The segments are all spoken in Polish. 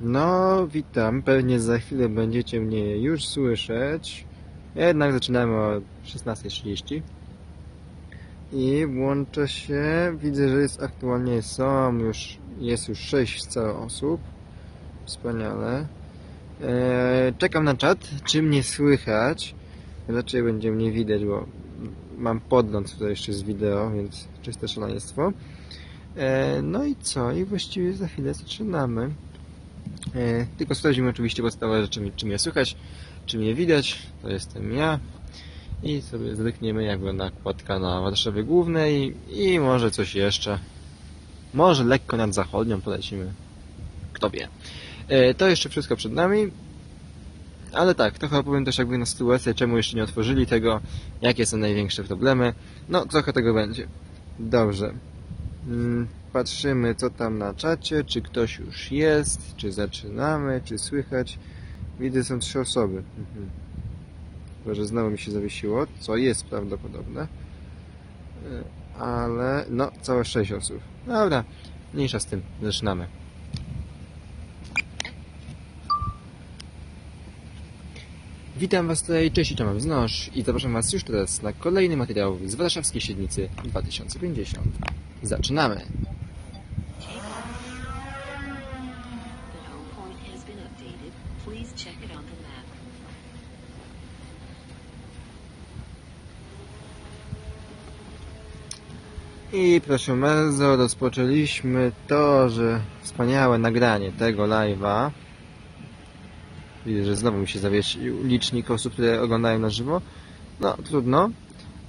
No, witam. Pewnie za chwilę będziecie mnie już słyszeć. Jednak zaczynamy o 16.30. I włączę się. Widzę, że jest aktualnie są już, jest już 6 całe osób. Wspaniale. Eee, czekam na czat, czy mnie słychać. Raczej będzie mnie widać, bo mam podgląd tutaj jeszcze z wideo, więc czyste szaleństwo. E, no i co? I właściwie za chwilę zaczynamy. E, tylko sprawdzimy oczywiście podstawowe rzeczy, czy mnie słychać, czy mnie widać. To jestem ja. I sobie zerkniemy jakby nakładka na Warszawie Głównej i może coś jeszcze. Może lekko nad zachodnią polecimy. Kto wie. E, to jeszcze wszystko przed nami. Ale tak, trochę opowiem też jakby na sytuację, czemu jeszcze nie otworzyli tego, jakie są największe problemy. No, trochę tego będzie. Dobrze. Mm, Patrzymy, co tam na czacie, czy ktoś już jest, czy zaczynamy, czy słychać. Widzę, są trzy osoby. Mhm. Chyba, że znowu mi się zawiesiło, co jest prawdopodobne. Y, Ale, no, całe sześć osób. Dobra, mniejsza z tym, zaczynamy. Witam Was tutaj, cześć i czołem wznosz i zapraszam Was już teraz na kolejny materiał z Warszawskiej Średnicy 2050. Zaczynamy! I proszę bardzo, rozpoczęliśmy to, że wspaniałe nagranie tego live'a. Widzę, że znowu mi się zawiesił licznik osób, które oglądają na żywo. No, trudno.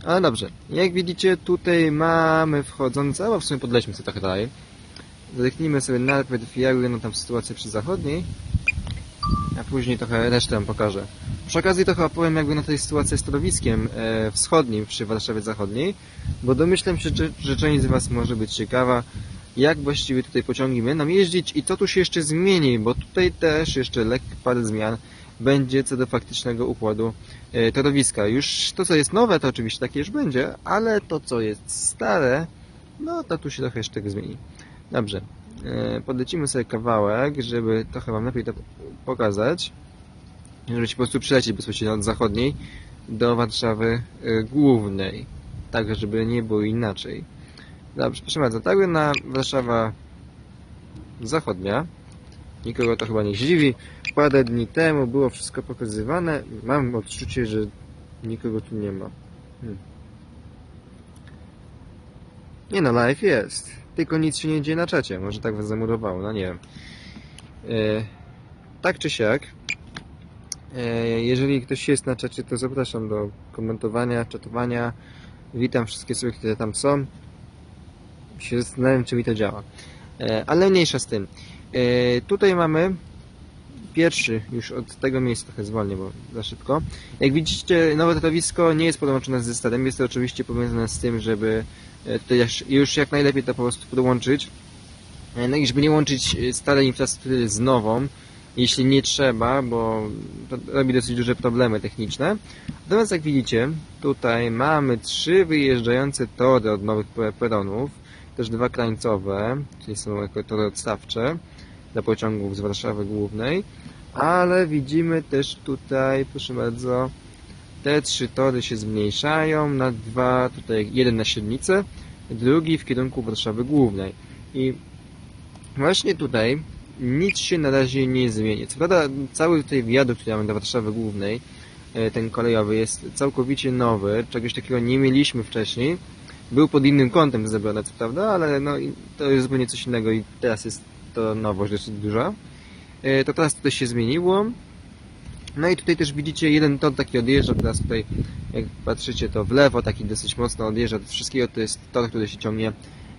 Ale dobrze. Jak widzicie, tutaj mamy wchodzące, bo w sumie podlećmy sobie trochę dalej. Zerknijmy sobie najpierw, jak wygląda tam sytuacja przy zachodniej, a później trochę resztę wam pokażę. Przy okazji trochę opowiem, jak wygląda tej sytuacja z torowiskiem e, wschodnim przy Warszawie Zachodniej, bo domyślam się, że, że część z Was może być ciekawa, jak właściwie tutaj pociągi będą jeździć i co tu się jeszcze zmieni, bo tutaj też jeszcze lekki parę zmian będzie co do faktycznego układu e, torowiska. Już to, co jest nowe, to oczywiście takie już będzie, ale to, co jest stare, no to tu się trochę jeszcze zmieni. Dobrze, e, podlecimy sobie kawałek, żeby trochę Wam lepiej to pokazać, żeby się po prostu przylecieć bezpośrednio od zachodniej do Warszawy e, głównej, tak żeby nie było inaczej. Dobrze, proszę bardzo, tak na Warszawa zachodnia. Nikogo to chyba nie zdziwi. Parę dni temu było wszystko pokazywane. Mam odczucie, że nikogo tu nie ma. Hmm. Nie no, live jest. Tylko nic się nie dzieje na czacie. Może tak was zamurowało, no nie wiem. E, tak czy siak, e, jeżeli ktoś jest na czacie, to zapraszam do komentowania, czatowania. Witam wszystkie osoby, które tam są się zastanawiam, czy mi to działa. E, Ale mniejsza z tym. E, Tutaj mamy pierwszy, już od tego miejsca trochę zwolnię, bo za szybko. Jak widzicie, nowe tatowisko nie jest połączone ze starym. Jest to oczywiście powiązane z tym, żeby e, tutaj już- jak najlepiej to po prostu podłączyć. No i żeby nie łączyć starej infrastruktury z nową, jeśli nie trzeba, bo to robi dosyć duże problemy techniczne. Natomiast jak widzicie, tutaj mamy trzy wyjeżdżające tory od nowych pe- peronów, też dwa krańcowe, czyli są jako tory odstawcze dla pociągów z Warszawy Głównej, ale widzimy też tutaj, proszę bardzo, te trzy tory się zmniejszają na dwa, tutaj jeden na średnicę, drugi w kierunku Warszawy Głównej. I właśnie tutaj nic się na razie nie zmieni. Co prawda cały tutaj wiadukt, który mamy do Warszawy Głównej, e, ten kolejowy jest całkowicie nowy, czegoś takiego nie mieliśmy wcześniej. Był pod innym kątem zrobione, co prawda, ale no, to jest zupełnie coś innego i teraz jest to nowość dosyć duża. E, To teraz to się zmieniło. No i tutaj też widzicie, jeden tor taki odjeżdża, teraz tutaj jak patrzycie to w lewo, taki dosyć mocno odjeżdża od wszystkiego, to jest tor, który się ciągnie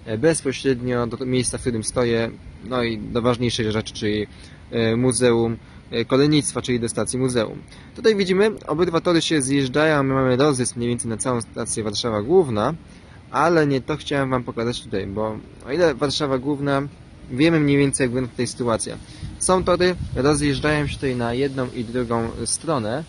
e, bezpośrednio do miejsca, w którym stoję, no i do ważniejszej rzeczy, czyli e, Muzeum Kolejnictwa, czyli do stacji muzeum. Tutaj widzimy, obydwa tory się zjeżdżają, my mamy rozjazd mniej więcej na całą stację Warszawa Główna, ale nie to chciałem Wam pokazać tutaj, bo o ile Warszawa Główna, wiemy mniej więcej jak wygląda tutaj sytuacja. Są tory, rozjeżdżają się tutaj na jedną i drugą stronę.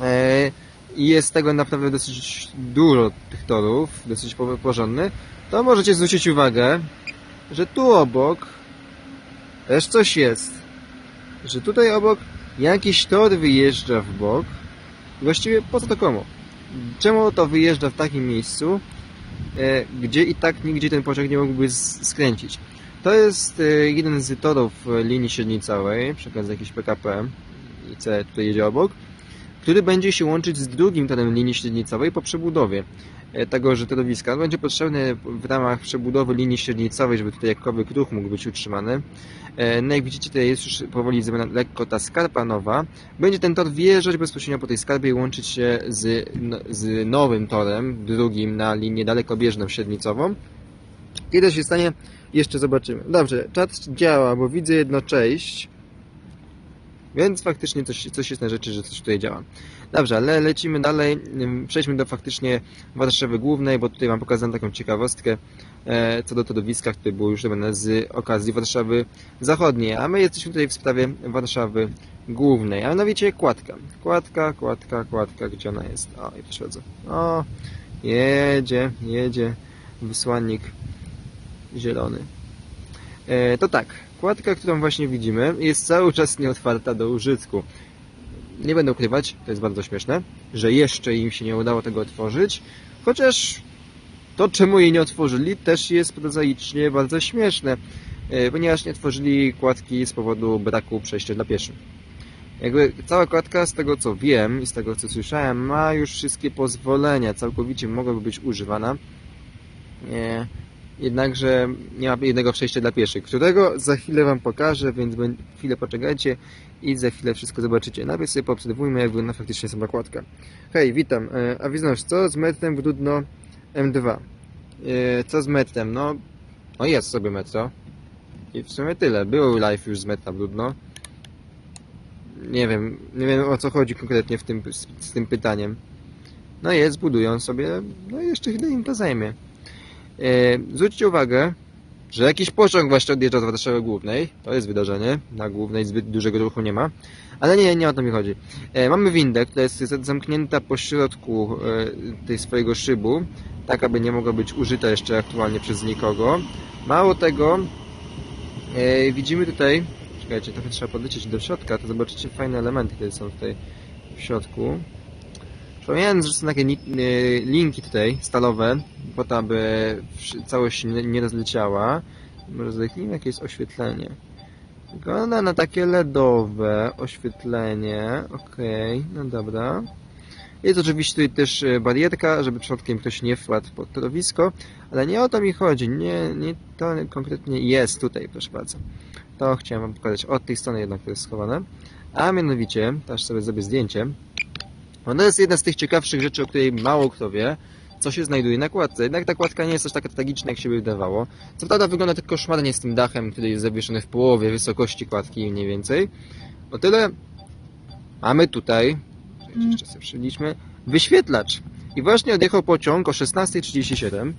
E, i jest tego naprawdę dosyć dużo tych torów, dosyć po- porządny, to możecie zwrócić uwagę, że tu obok też coś jest. Że tutaj obok jakiś tor wyjeżdża w bok. Właściwie po co to komu? Czemu to wyjeżdża w takim miejscu, e, gdzie i tak nigdzie ten pociąg nie mógłby skręcić? To jest e, jeden z torów linii średnicowej, przykład jakiś PKP i C tutaj jedzie obok, który będzie się łączyć z drugim torem linii średnicowej po przebudowie e, tegoże torowiska. On będzie potrzebny w ramach przebudowy linii średnicowej, żeby tutaj jakkolwiek ruch mógł być utrzymany. E, No jak widzicie, tutaj jest już powoli zrobiona lekko ta skarpa nowa. Będzie ten tor wjeżdżać bezpośrednio po tej skarpie i łączyć się z, no, z nowym torem, drugim na linię dalekobieżną średnicową. Kiedy się stanie, jeszcze zobaczymy. Dobrze, czat działa, bo widzę jedno cześć. Więc faktycznie coś, coś jest na rzeczy, że coś tutaj działa. Dobrze, ale lecimy dalej. Przejdźmy do faktycznie Warszawy Głównej, bo tutaj mam pokazaną taką ciekawostkę e, co do torowiska, które było już z okazji Warszawy Zachodniej. A my jesteśmy tutaj w sprawie Warszawy Głównej, a mianowicie kładka. Kładka, kładka, kładka, gdzie ona jest? O, i pośledzę. O, jedzie, jedzie wysłannik zielony. E, to tak, kładka, którą właśnie widzimy, jest cały czas nieotwarta do użytku. Nie będę ukrywać, to jest bardzo śmieszne, że jeszcze im się nie udało tego otworzyć, chociaż to, czemu jej nie otworzyli, też jest prozaicznie bardzo śmieszne, e, ponieważ nie otworzyli kładki z powodu braku przejścia dla pieszych. Jakby cała kładka, z tego co wiem i z tego co słyszałem, ma już wszystkie pozwolenia, całkowicie mogłaby być używana. E, Jednakże nie ma jednego przejścia dla pieszych, którego za chwilę Wam pokażę, więc chwilę poczekajcie i za chwilę wszystko zobaczycie. Najpierw sobie poobserwujmy, jak wygląda faktycznie sama kładka. Hej, witam. E, A Wiznosz, co z metrem w Dudno M2? E, Co z metrem? No, no jest sobie metro. I w sumie tyle. Był live już z metra w Dudno. Nie wiem, nie wiem o co chodzi konkretnie w tym, z, z tym pytaniem. No jest, budują sobie, no i jeszcze chwilę im to zajmie. E, zwróćcie uwagę, że jakiś pociąg właśnie odjeżdża z Warszawy Głównej. To jest wydarzenie. Na Głównej zbyt dużego ruchu nie ma. Ale nie, nie o to mi chodzi. E, mamy windę, która jest zamknięta po środku e, tej swojego szybu, tak aby nie mogła być użyta jeszcze aktualnie przez nikogo. Mało tego, widzimy tutaj, czekajcie, trochę trzeba podlecieć do środka, to zobaczycie fajne elementy, które są tutaj w środku. Przypominając, że są takie e, linki tutaj, stalowe, po to, aby całość nie, rozleciała. Może zerknijmy, jakie jest oświetlenie. Wygląda na takie LEDowe oświetlenie. Okej, no dobra. Jest oczywiście tutaj też e, barierka, żeby przypadkiem ktoś nie wpadł pod torowisko, ale nie o to mi chodzi. Nie, nie to konkretnie jest tutaj, proszę bardzo. To chciałem Wam pokazać od tej strony jednak, to jest schowane. A mianowicie, też sobie zrobię zdjęcie. Ona jest jedna z tych ciekawszych rzeczy, o której mało kto wie, co się znajduje na kładce. Jednak ta kładka nie jest aż taka tragiczna, jak się wydawało. Co prawda wygląda tak koszmarnie z tym dachem, który jest zawieszony w połowie wysokości kładki mniej więcej. O tyle mamy tutaj, jeszcze sobie przeliczmy, wyświetlacz. I właśnie odjechał pociąg o 16.37,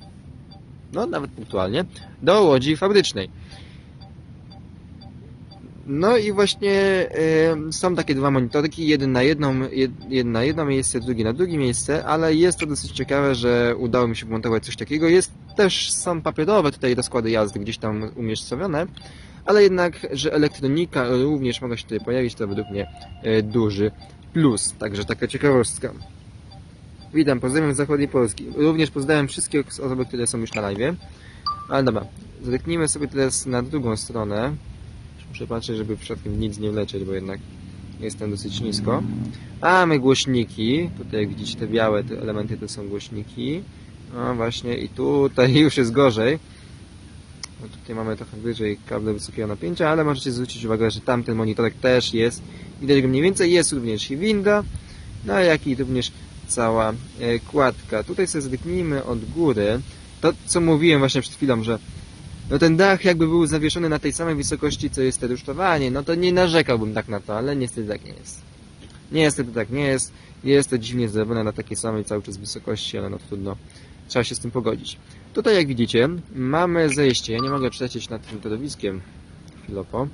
no nawet punktualnie, do Łodzi Fabrycznej. No i właśnie e, są takie dwa monitorki, jeden na jedną, jed, jeden na jedno miejsce, drugi na drugie miejsce, ale jest to dosyć ciekawe, że udało mi się wmontować coś takiego. Jest też, są papierowe tutaj rozkłady jazdy gdzieś tam umiejscowione, ale jednak, że elektronika również mogła się tutaj pojawić, to według mnie e, duży plus. Także taka ciekawostka. Witam, pozdrawiam z zachodniej Polski. Również pozdrawiam wszystkie osoby, które są już na live. Ale dobra, zerknijmy sobie teraz na drugą stronę. Muszę patrzeć, żeby przypadkiem nic nie lecieć, bo jednak jestem dosyć nisko. A mamy głośniki. Tutaj jak widzicie te białe te elementy to są głośniki. No właśnie i tutaj już jest gorzej. No tutaj mamy trochę wyżej kable wysokiego napięcia, ale możecie zwrócić uwagę, że tamten monitorek też jest. Widać go mniej więcej. Jest również i winda, no jak i również cała e, kładka. Tutaj sobie zwyknijmy od góry. To co mówiłem właśnie przed chwilą, że no ten dach jakby był zawieszony na tej samej wysokości, co jest te rusztowanie, no to nie narzekałbym tak na to, ale niestety tak nie jest. Niestety tak nie jest. Jest to dziwnie zrobione na takiej samej cały czas wysokości, ale no trudno. Trzeba się z tym pogodzić. Tutaj jak widzicie, mamy zejście. Ja nie mogę przelecieć nad tym torowiskiem chwilopo.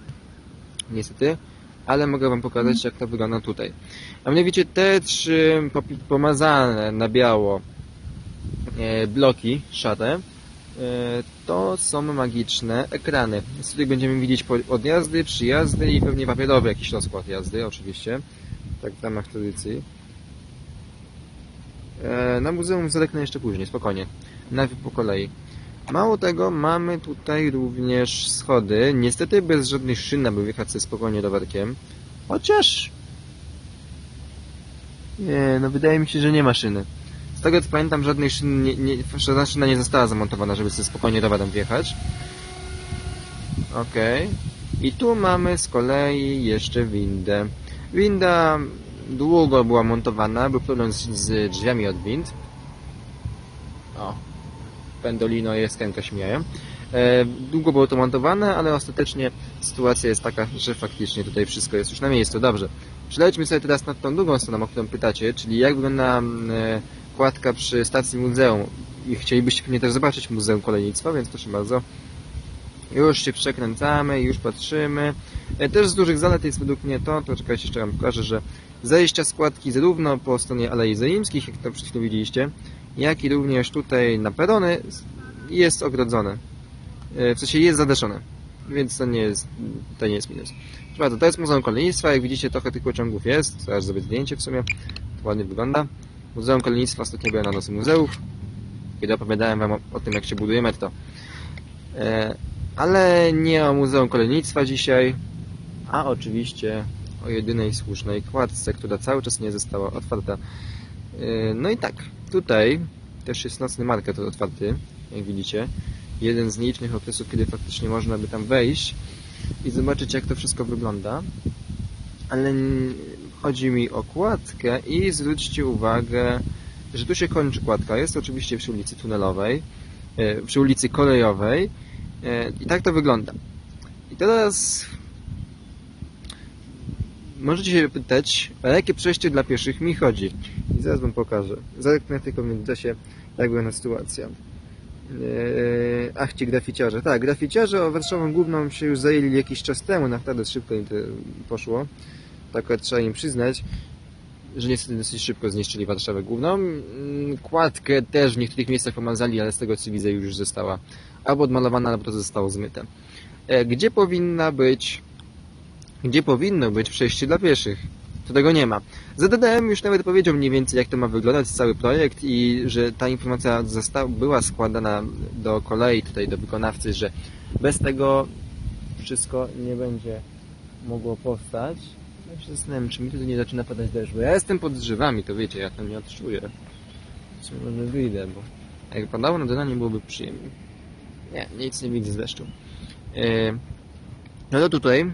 Niestety. ale mogę Wam pokazać, jak to wygląda tutaj. A mianowicie te trzy pomazane na biało e, bloki szate, e, to są magiczne ekrany. Więc tutaj będziemy widzieć odjazdy, przyjazdy i pewnie papierowy jakiś rozkład jazdy, oczywiście. Tak w ramach tradycji. E, Na muzeum zerknę jeszcze później, spokojnie. Najpierw po kolei. Mało tego, mamy tutaj również schody. Niestety bez żadnych szyn, aby wjechać sobie spokojnie rowerkiem. Chociaż... Nie, no wydaje mi się, że nie ma szyny. Tego co pamiętam, żadnej szyny nie, nie, żadna szyna nie została zamontowana, żeby sobie spokojnie rowerem wjechać. Okej. I tu mamy z kolei jeszcze windę. Winda długo była montowana, był problem z, z drzwiami od wind. O, Pendolino i Eskenka śmieją. E, długo było to montowane, ale ostatecznie sytuacja jest taka, że faktycznie tutaj wszystko jest już na miejscu. Dobrze. Przelećmy sobie teraz nad tą drugą stroną, o którą pytacie, czyli jak wygląda mm, e, kładka przy stacji muzeum. I chcielibyście pewnie też zobaczyć Muzeum Kolejnictwa, więc proszę bardzo. Już się przekręcamy, już patrzymy. E, Też z dużych zalet jest według mnie to, to czekajcie, jeszcze Wam pokażę, że zejścia składki zarówno po stronie Alei Zaimskich, jak to przed chwilą widzieliście, jak i również tutaj na perony jest ogrodzone. E, W sensie jest zadeszone. Więc to nie jest, to nie jest minus. Proszę to jest Muzeum Kolejnictwa. Jak widzicie, trochę tych pociągów jest. Zaraz zrobię zdjęcie w sumie. To ładnie wygląda. Muzeum Kolejnictwa ostatnio byłem na nocy muzeów. Kiedy opowiadałem Wam o, o tym, jak się buduje metro. E, ale nie o Muzeum Kolejnictwa dzisiaj, a oczywiście o jedynej słusznej kładce, która cały czas nie została otwarta. E, No i tak, tutaj też jest nocny market otwarty, jak widzicie. Jeden z nielicznych okresów, kiedy faktycznie można by tam wejść i zobaczyć, jak to wszystko wygląda. Ale chodzi mi o kładkę i zwróćcie uwagę, że tu się kończy kładka. Jest oczywiście przy ulicy Tunelowej, e, przy ulicy Kolejowej e, i tak to wygląda. I teraz możecie się pytać, o jakie przejście dla pieszych mi chodzi. I zaraz wam pokażę. Zerknę tylko w międzyczasie, jak wygląda sytuacja. Eee, ach, ci graficiarze. Tak, graficiarze o Warszawą Główną się już zajęli jakiś czas temu, naprawdę szybko im to poszło. Tak trzeba im przyznać, że niestety dosyć szybko zniszczyli Warszawę Główną. Mm, Kładkę też w niektórych miejscach pomazali, ale z tego co widzę już została albo odmalowana, albo to zostało zmyte. E, Gdzie powinna być gdzie powinno być przejście dla pieszych? To tego nie ma. ZDM już nawet powiedział mniej więcej, jak to ma wyglądać cały projekt i że ta informacja została, była składana do kolei, tutaj do wykonawcy, że bez tego wszystko nie będzie mogło powstać. Ja się zastanawiam, czy mi tutaj nie zaczyna padać deszcz, bo ja jestem pod drzewami, to wiecie, ja tam nie odczuję. Czy może wyjdę, bo jak padało na dole, nie byłoby przyjemnie. Nie, nic nie widzę z deszczu. Yy, no to tutaj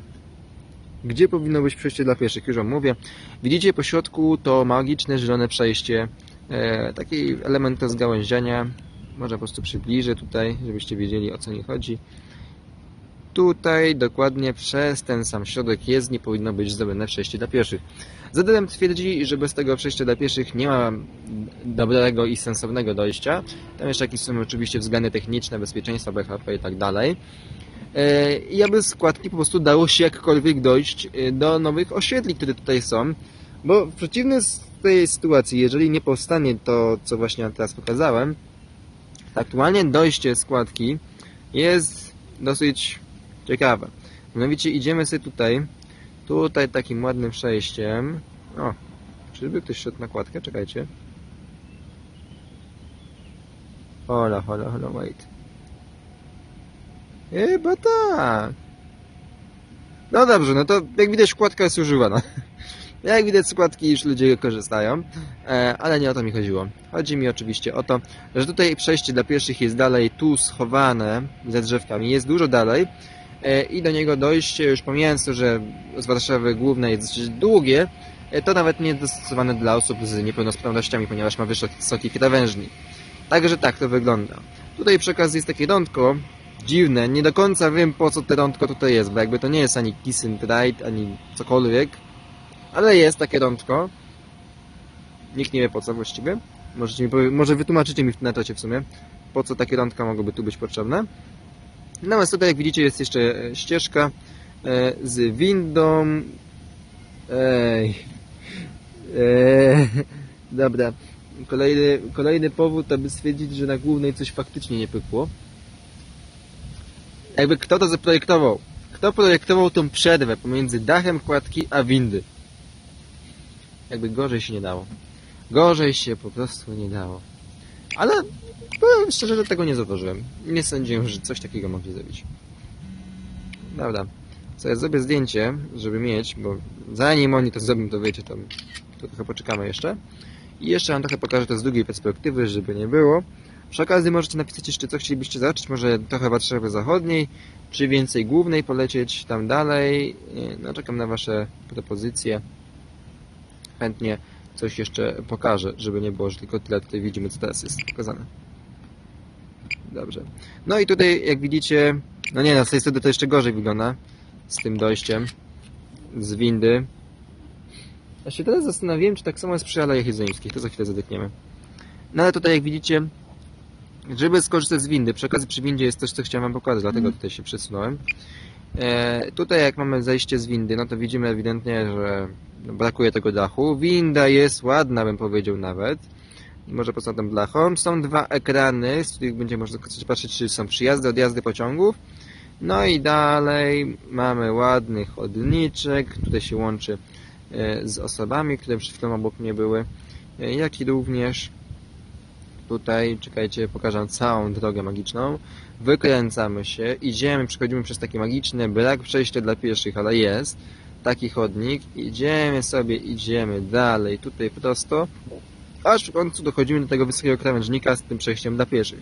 gdzie powinno być przejście dla pieszych? Już wam mówię. Widzicie po środku to magiczne, zielone przejście. E, taki element rozgałęziania. Może po prostu przybliżę tutaj, żebyście wiedzieli o co mi chodzi. Tutaj dokładnie przez ten sam środek jest, nie powinno być zrobione przejście dla pieszych. Zadem twierdzi, że bez tego przejścia dla pieszych nie ma dobrego i sensownego dojścia. Tam jeszcze jakieś są oczywiście względy techniczne, bezpieczeństwa, BHP i tak dalej. E, i aby składki po prostu dało się jakkolwiek dojść e, do nowych osiedli, które tutaj są, bo w przeciwnym z tej sytuacji, jeżeli nie powstanie to, co właśnie teraz pokazałem, aktualnie dojście składki jest dosyć ciekawe. Mianowicie idziemy sobie tutaj, tutaj takim ładnym przejściem, o, czyżby ktoś szedł na kładkę? Czekajcie. Hola, hola, hola, wait. Chyba tak. No dobrze, no to jak widać składka jest używana. Jak widać składki już ludzie korzystają, e, ale nie o to mi chodziło. Chodzi mi oczywiście o to, że tutaj przejście dla pieszych jest dalej tu schowane za drzewkami, jest dużo dalej i do niego dojście, już pomijając to, że z Warszawy głównej jest dosyć długie, e, to nawet nie jest dostosowane dla osób z niepełnosprawnościami, ponieważ ma wysoki krawężnik. Także tak to wygląda. Tutaj przy okazji jest takie rądko, dziwne, nie do końca wiem po co te rądko tutaj jest, bo jakby to nie jest ani Kiss and Ride, ani cokolwiek, ale jest takie rądko. Nikt nie wie po co właściwie. Możecie mi może wytłumaczycie mi na czacie w sumie, po co takie rądka mogłyby tu być potrzebne. Natomiast tutaj jak widzicie jest jeszcze e, ścieżka e, z windą Ej. Eee, dobra. Kolejny, kolejny powód, aby stwierdzić, że na głównej coś faktycznie nie pykło. Jakby kto to zaprojektował? Kto projektował tą przerwę pomiędzy dachem kładki a windy? Jakby gorzej się nie dało. Gorzej się po prostu nie dało. Ale powiem szczerze, że tego nie zauważyłem. Nie sądziłem, że coś takiego mogli zrobić. Dobra. Co ja zrobię zdjęcie, żeby mieć, bo zanim oni to zrobią, to wiecie, to, to trochę poczekamy jeszcze. I jeszcze wam trochę pokażę to z drugiej perspektywy, żeby nie było. Przy okazji możecie napisać jeszcze, co chcielibyście zobaczyć, może trochę Warszawy Zachodniej, czy więcej głównej polecieć tam dalej. No, czekam na wasze propozycje. Chętnie coś jeszcze pokażę, żeby nie było, że tylko tyle tutaj widzimy, co teraz jest pokazane. Dobrze. No i tutaj, jak widzicie, no nie, no z tej strony to jeszcze gorzej wygląda z tym dojściem z windy. Ja się teraz zastanawiałem, czy tak samo jest przy Alejach Jezońskich, to za chwilę zadykniemy. No ale tutaj jak widzicie, żeby skorzystać z windy, przy okazji przy windzie jest coś, co chciałem wam pokazać, dlatego tutaj się przesunąłem. E, tutaj jak mamy zejście z windy, no to widzimy ewidentnie, że brakuje tego dachu. Winda jest ładna, bym powiedział nawet. Może poza tą blachą. Są dwa ekrany, z których będzie można patrzeć, czy są przyjazdy, odjazdy pociągów. No i dalej mamy ładny chodniczek, tutaj się łączy e, z osobami, które przed chwilą obok mnie były, e, jak i również tutaj, czekajcie, pokażę całą drogę magiczną. Wykręcamy się, idziemy, przechodzimy przez taki magiczny brak przejścia dla pieszych, ale jest taki chodnik. Idziemy sobie, idziemy dalej, tutaj prosto, aż w końcu dochodzimy do tego wysokiego krawężnika z tym przejściem dla pieszych.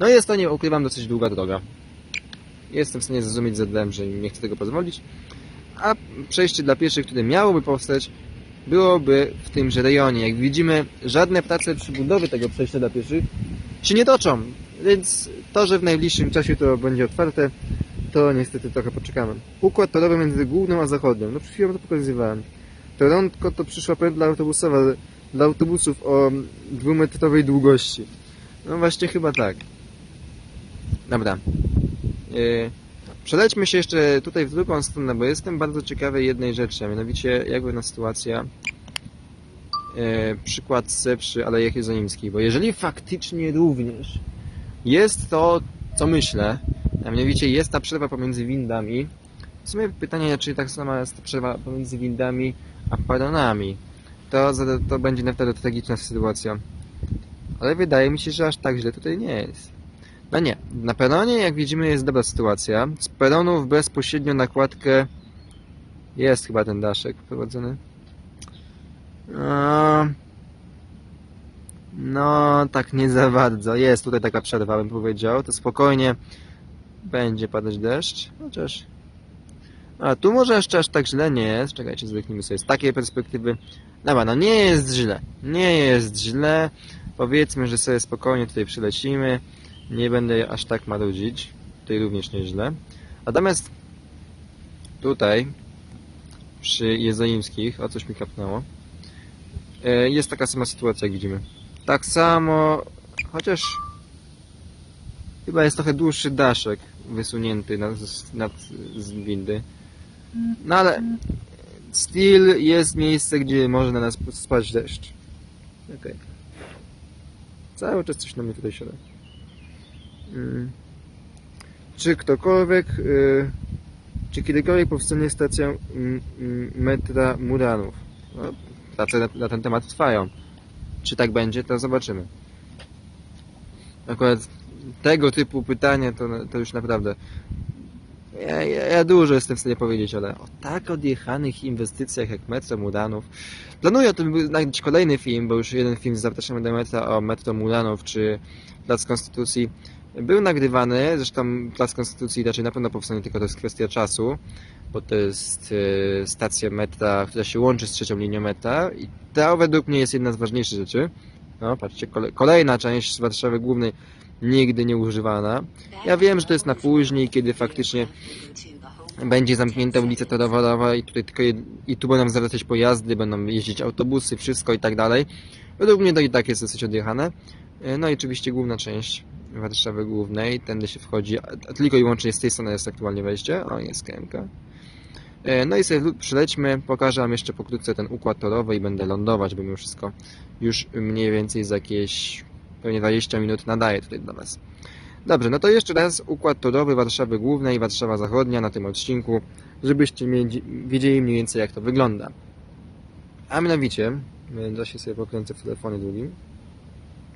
No jest to, nie ukrywam, dosyć długa droga. Jestem w stanie zrozumieć ZDM, że im nie chcę tego pozwolić. A przejście dla pieszych, które miałoby powstać, byłoby w tymże rejonie. Jak widzimy, żadne prace przy budowie tego przejścia dla pieszych się nie toczą. Więc to, że w najbliższym czasie to będzie otwarte, to niestety trochę poczekamy. Układ torowy między główną a zachodnią. No przed chwilą to pokazywałem. Toronto to przyszła pętla autobusowa dla autobusów o dwumetrowej długości. No właśnie chyba tak. Dobra. Yy, Przelećmy się jeszcze tutaj w drugą stronę, bo jestem bardzo ciekawy jednej rzeczy, a mianowicie jak wygląda sytuacja e, przykład C przy Alejach Jezonimskiej, bo jeżeli faktycznie również jest to, co myślę, a mianowicie jest ta przerwa pomiędzy windami, w sumie pytanie, czy tak sama jest ta przerwa pomiędzy windami a peronami, to, to będzie naprawdę tragiczna sytuacja. Ale wydaje mi się, że aż tak źle tutaj nie jest. No nie, na peronie jak widzimy jest dobra sytuacja. Z peronów bezpośrednio na kładkę jest chyba ten daszek wprowadzony. No, no tak nie za bardzo. Jest tutaj taka przerwa bym powiedział. To spokojnie będzie padać deszcz. Chociaż... A tu może jeszcze aż tak źle nie jest. Czekajcie, zwyknijmy sobie z takiej perspektywy. Dobra, no nie jest źle. Nie jest źle. Powiedzmy, że sobie spokojnie tutaj przylecimy. Nie będę aż tak marudzić. Tutaj również nieźle. Natomiast tutaj przy Jezoimskich, o coś mi kapnęło, e, jest taka sama sytuacja, jak widzimy. Tak samo, chociaż chyba jest trochę dłuższy daszek wysunięty nad, nad z windy. No ale still jest miejsce, gdzie może na nas spaść deszcz. Okej. Cały czas coś na mnie tutaj siada. Mm. Czy ktokolwiek, y, czy kiedykolwiek powstanie stacja mm, mm, metra Muranów? No, prace na, na ten temat trwają. Czy tak będzie, to zobaczymy. Akurat tego typu pytania to, to już naprawdę ja, ja, ja dużo jestem w stanie powiedzieć, ale o tak odjechanych inwestycjach jak Metro Muranów planuję o tym nagrać kolejny film, bo już jeden film z zapraszamy do metra o Metro Muranów czy Plac Konstytucji. Był nagrywany, zresztą Plac Konstytucji raczej na pewno powstanie, tylko to jest kwestia czasu, bo to jest e, stacja metra, która się łączy z trzecią linią metra i to według mnie jest jedna z ważniejszych rzeczy. No, patrzcie, kole, kolejna część z Warszawy Głównej nigdy nie używana. Ja wiem, że to jest na później, kiedy faktycznie będzie zamknięta ulica torowa i tutaj tylko i tu będą zawracać pojazdy, będą jeździć autobusy, wszystko i tak dalej. Według mnie to i tak jest dosyć odjechane. E, No i oczywiście główna część Warszawy Głównej, tędy się wchodzi, tylko i wyłącznie z tej strony jest aktualnie wejście. O, jest KMK. E, No i sobie przylećmy, pokażę Wam jeszcze pokrótce ten układ torowy i będę lądować, bo mimo wszystko już mniej więcej za jakieś pewnie 20 minut nadaję tutaj dla Was. Dobrze, no to jeszcze raz układ torowy Warszawy Głównej, Warszawa Zachodnia na tym odcinku, żebyście wiedzieli mniej więcej jak to wygląda. A mianowicie, e, da się sobie pokręcę w telefonie drugim.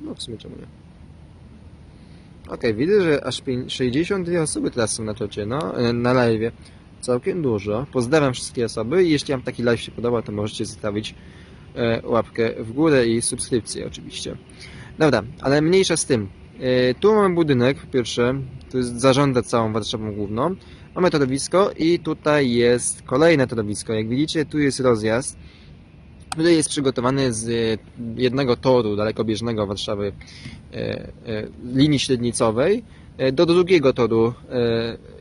No w sumie czemu nie. Okej, widzę, że aż pię- 62 osoby teraz są na czacie, no, e, na live. Całkiem dużo. Pozdrawiam wszystkie osoby i jeśli Wam taki live się podoba, to możecie zostawić e, łapkę w górę i subskrypcję oczywiście. Dobra, ale mniejsza z tym. E, Tu mamy budynek, po pierwsze, to jest zarządza całą Warszawą Główną. Mamy torowisko i tutaj jest kolejne torowisko. Jak widzicie, tu jest rozjazd. Tutaj jest przygotowany z e, jednego toru dalekobieżnego Warszawy e, linii średnicowej do drugiego toru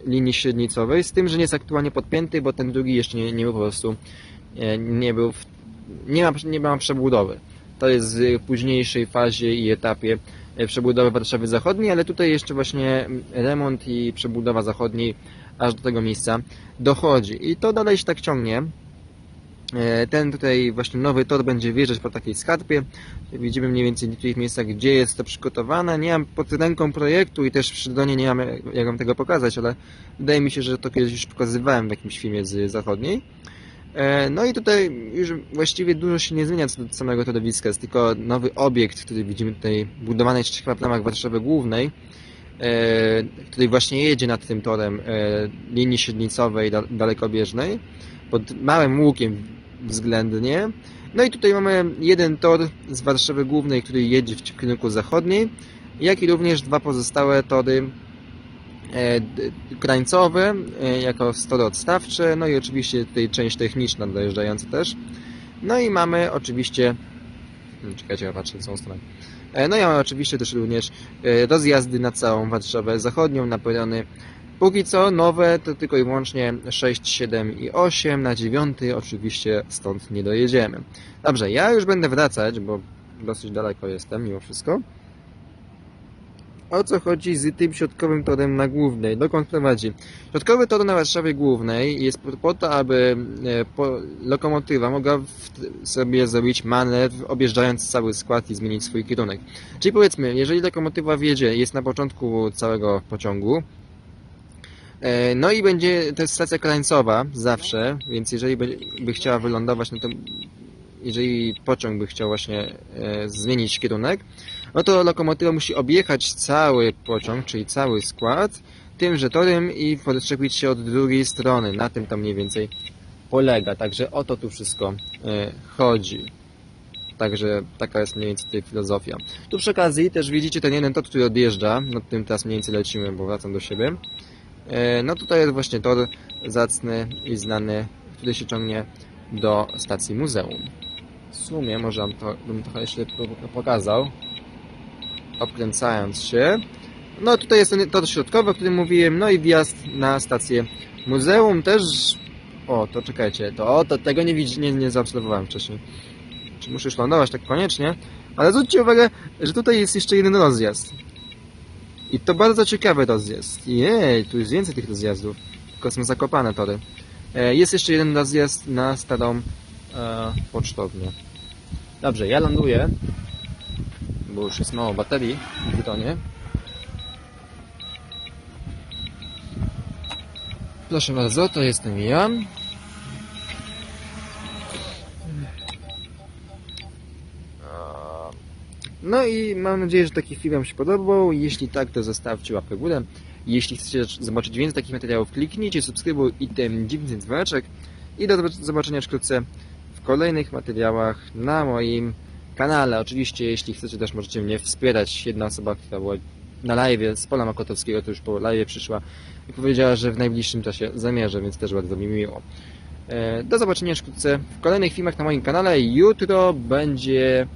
linii średnicowej, z tym, że nie jest aktualnie podpięty, bo ten drugi jeszcze nie, nie był po prostu nie był w, nie, ma, nie ma przebudowy. To jest w późniejszej fazie i etapie e, przebudowy Warszawy Zachodniej, ale tutaj jeszcze właśnie remont i przebudowa zachodniej aż do tego miejsca dochodzi. I to dalej się tak ciągnie. E, Ten tutaj właśnie nowy tor będzie wjeżdżać po takiej skarpie. Widzimy mniej więcej w niektórych miejscach, gdzie jest to przygotowane. Nie mam pod ręką projektu i też przy Donie nie mam jak wam tego pokazać, ale wydaje mi się, że to kiedyś już pokazywałem w jakimś filmie z zachodniej. E, No i tutaj już właściwie dużo się nie zmienia co do samego torowiska. Jest tylko nowy obiekt, który widzimy tutaj budowany jeszcze chyba w ramach Warszawy Głównej, e, który właśnie jedzie nad tym torem e, linii średnicowej da- dalekobieżnej pod małym łukiem względnie. No i tutaj mamy jeden tor z Warszawy Głównej, który jedzie w kierunku zachodniej, jak i również dwa pozostałe tory e, d- krańcowe, e, jako tory odstawcze, no i oczywiście tutaj część techniczna dojeżdżająca też. No i mamy oczywiście, hmm, czekajcie, patrzę w tą stronę. E, No i mamy oczywiście też również e, rozjazdy na całą Warszawę Zachodnią, na perony Póki co nowe to tylko i wyłącznie 6, 7 i 8, na 9 oczywiście stąd nie dojedziemy. Dobrze, ja już będę wracać, bo dosyć daleko jestem mimo wszystko. O co chodzi z tym środkowym torem na głównej? Dokąd prowadzi? Środkowy tor na Warszawie Głównej jest po, to, aby e, po, lokomotywa mogła w, sobie zrobić manewr, objeżdżając cały skład i zmienić swój kierunek. Czyli powiedzmy, jeżeli lokomotywa wjedzie, jest na początku całego pociągu, E, No i będzie, to jest stacja krańcowa zawsze, więc jeżeli by, by chciała wylądować, no to jeżeli pociąg by chciał właśnie e, zmienić kierunek, no to lokomotywa musi objechać cały pociąg, czyli cały skład, tymże torem i podczepić się od drugiej strony. Na tym to mniej więcej polega. Także o to tu wszystko e, chodzi. Także taka jest mniej więcej tutaj filozofia. Tu przy okazji też widzicie ten jeden tor, który odjeżdża, nad tym teraz mniej więcej lecimy, bo wracam do siebie. E, No tutaj jest właśnie tor zacny i znany, który się ciągnie do stacji muzeum. W sumie może to, bym trochę jeszcze po- pokazał, obkręcając się. No tutaj jest ten tor środkowy, o którym mówiłem, no i wjazd na stację muzeum też... O, to czekajcie, to, o, to tego nie, widzi, nie, nie zaobserwowałem wcześniej. Czy muszę już lądować tak koniecznie? Ale zwróćcie uwagę, że tutaj jest jeszcze jeden rozjazd. I to bardzo ciekawy rozjazd. Jej, tu jest więcej tych rozjazdów. Tylko są zakopane tory. E, Jest jeszcze jeden rozjazd na starą e, pocztownię. Dobrze, ja ląduję, bo już jest mało baterii w butonie. Proszę bardzo, to jestem ja. No i mam nadzieję, że taki film Wam się podobał. Jeśli tak, to zostawcie łapkę w górę. Jeśli chcecie zobaczyć więcej takich materiałów, kliknijcie subskrybuj i ten dziwny dzwoneczek. I do zobaczenia wkrótce w kolejnych materiałach na moim kanale. Oczywiście, jeśli chcecie, też możecie mnie wspierać. Jedna osoba, która była na live z Pola Makotowskiego, to już po live przyszła i powiedziała, że w najbliższym czasie zamierzę, więc też bardzo mi miło. E, Do zobaczenia wkrótce w kolejnych filmach na moim kanale. Jutro będzie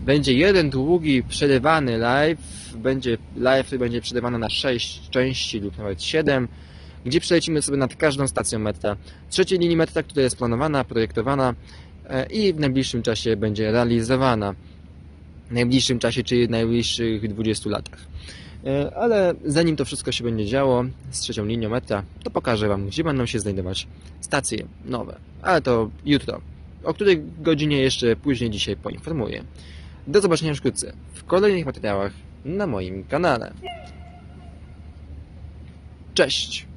będzie jeden długi, przerywany live. Będzie live, który będzie przerywany na 6 części lub nawet 7, gdzie przelecimy sobie nad każdą stacją metra. Trzeciej linii metra, która jest planowana, projektowana i w najbliższym czasie będzie realizowana. W najbliższym czasie, czyli w najbliższych 20 latach. E, Ale zanim to wszystko się będzie działo z trzecią linią metra, to pokażę Wam, gdzie będą się znajdować stacje nowe. Ale to jutro. O której godzinie jeszcze później dzisiaj poinformuję. Do zobaczenia wkrótce w kolejnych materiałach na moim kanale. Cześć!